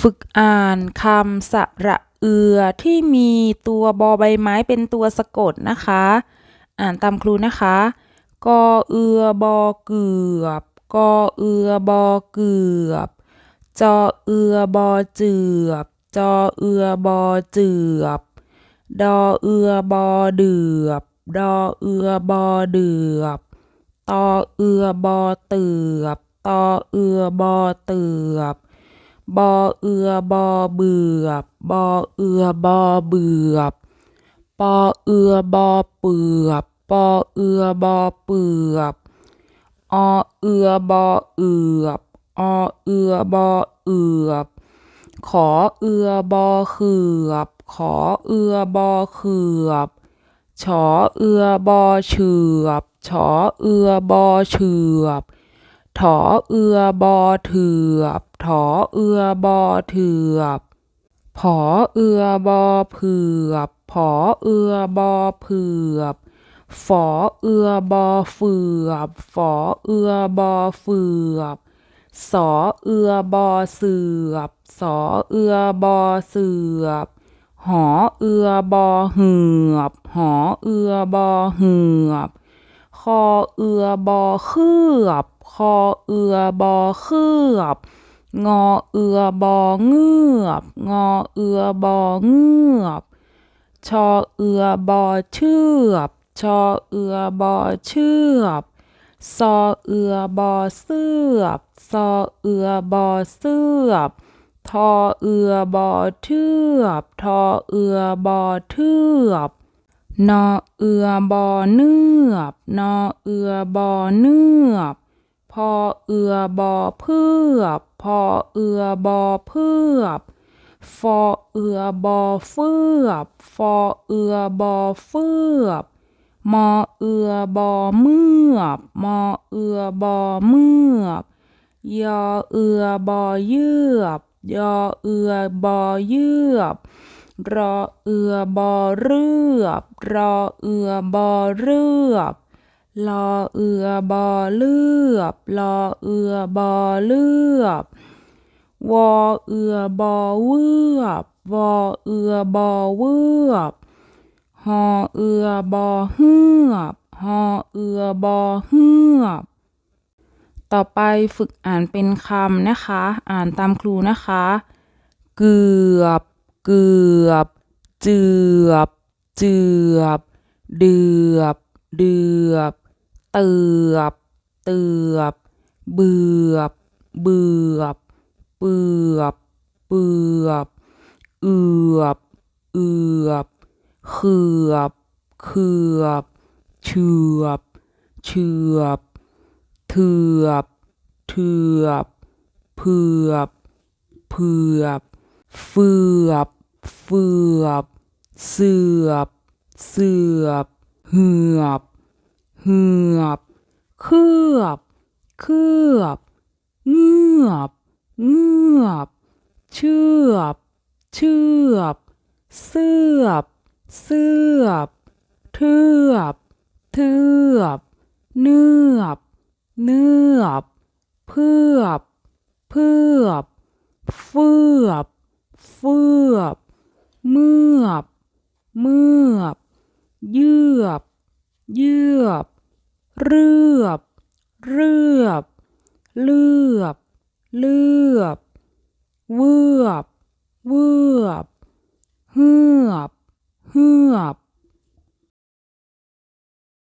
ฝึกอ่านคำสระเอือที่มีตัวบอใบไม้เป็นตัวสะกดนะคะ อ่านตามครูนะคะ กอเอือบอเกือบ กอเอือบอเกือบ จอเอือบอเจือบ จอเอือบอเจือบ ดอเอือบอเดือบ ดอเอือบอเดือบ ตอเอือบอเตือบ ตอเอือบอเตือบ บอเอือบอเบือบบอเอือบอเบือบปอเอือบอเปือบปอเอือบอเปือบอเอือบอเอือบอเอือบอเอือบขอเอือบอเขือบขอเอือบอเขือบฉอเอือบอเฉือบฉอเอือบอเฉือบถอเอือบอเถือบ ถอเอือบอเถือบผอเอือบอเผือบผอเอือบอเผือบฝอเอือบอเฟือบฝอเอือบอเฟือบสอเอือบอเสือบสอเอือบอเสือบหอเอือบอเหือบหอเอือบอเหือบคอเอือบอเคือบคอเอือบอเคือบ งอเอือบอเงือบงอเอือบอเงือบชอเอือบอเชือบชอเอือบอเชือบซอเอือบอเสือบซอเอือบอเสือบทอเอือบอเทือบทอเอือบอเทือบนอเอือบอเนือบนอเอือบอเนือบพอเอือบอเพือบ อเอือบอเพือบฟอเอือบอเฟือบฟอเอือบอเฟือบมอเอือบอเมือบมอเอือบอเมือบยอเอือบอเยือบยอเอือบอเยือบรอเอือบอเรือบรอเอือบอเรือบลอเอือบอเลือบลอเอือบอเลือบ วอเอือบอเวือบวอเอือบอเวือบหอเอือบอเฮือบหอเอือบอเฮือบต่อไปฝึกอ่านเป็นคำนะคะ อ่านตามครูนะคะ เกือบ เกือบ เจือบ เจือบ เดือบ เดือบ เตือบ เตือบ เบือบ เบือบ เปือบ เปือบ เอือบ เอือบ เขือบ เขือบ เฉือบ เฉือบ เถือบ เถือบ เผือบ เผือบ เฟือบ เฟือบ เสือบ เสือบ เหือบ เหือบ เคลือบ เคลือบ เงือบ เงือบเชือบเชือบเสือบเสือบเทือบเทือบเนือบเนือบเพือบเพือบเฟือบเฟือบเมือบเมือบเยือบเยือบเรือบเรือบเลือบ เลือบเวือบเวือบเฮือบเฮือบ